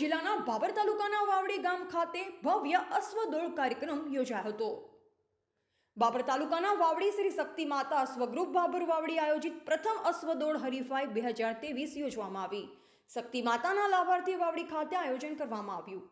જિલ્લાના બાબર તાલુકાના વાવડી ગામ ખાતે ભવ્ય અશ્વદોળ કાર્યક્રમ યોજાયો હતો. બાબર તાલુકાના વાવડી શ્રી શક્તિ માતા અશ્વગ્રુપ બાબર વાવડી આયોજિત પ્રથમ અશ્વદોળ હરીફાઈ બે હજાર તેવીસ યોજવામાં આવી. શક્તિ માતાના લાભાર્થી વાવડી ખાતે આયોજન કરવામાં આવ્યું.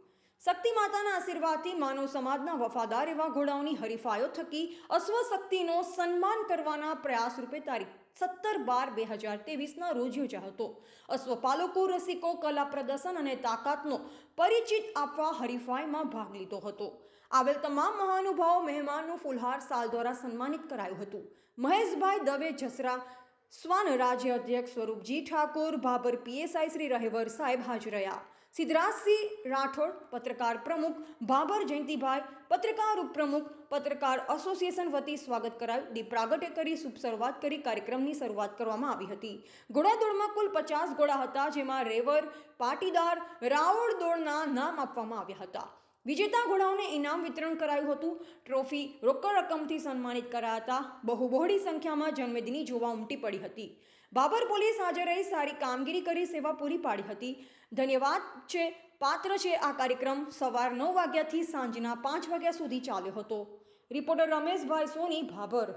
શક્તિ માતાના આશીર્વાદથી માનવ સમાજના વફાદાર એવા ઘોડાઓની હરીફાઈઓ થકી અશ્વ શક્તિનો સન્માન કરવાના પ્રયાસ રૂપે તારીખ સત્તર બાર બે હજાર ત્રેવીસના રોજ યોજાયો હતો. અશ્વપાલકો, રસિકો, કલા પ્રદર્શન અને તાકાતનો પરિચિત આપવા હરીફાઈમાં ભાગ લીધો હતો. આવેલ તમામ મહાનુભાવો મહેમાનનું ફુલહાર સાલ દ્વારા સન્માનિત કરાયું હતું. મહેશભાઈ દવે જસરા સ્વાન રાજ્ય અધ્યક્ષ Swaroopji Thakor Bhabhar P S I Shri Rahevar સાહેબ હાજર રહ્યા. સિદ્ધરાજસિંહ રાઠોડ, પત્રકાર પ્રમુખ ભાબર જયંતિભાઈ, પત્રકાર ઉપપ્રમુખ પત્રકાર એસોસિએશન વતી સ્વાગત કરાયું. દીપ પ્રાગટ્ય કરી, શુભ શરૂઆત કરી, કાર્યક્રમની શરૂઆત કરવામાં આવી હતી. ઘોડાદોડમાં કુલ પચાસ ઘોડા હતા, જેમાં રેવર પાટીદાર રાવળ દોડના નામ આપવામાં આવ્યા હતા. વિજેતા ઘોડાઓને ઇનામ વિતરણ કરાયું હતું. ટ્રોફી રોકડ રકમથી સન્માનિત કરાયા હતા બહુ બહોળી સંખ્યામાં જન્મેદિની જોવા ઉમટી પડી હતી. બાબર પોલીસ હાજર સારી કામગીરી કરી, સેવા પૂરી પાડી હતી. ધન્યવાદ છે, પાત્ર છે આ કાર્યક્રમ. સવાર નવ વાગ્યાથી સાંજના પાંચ વાગ્યા સુધી ચાલ્યો હતો. રિપોર્ટર રમેશભાઈ સોની ભાભર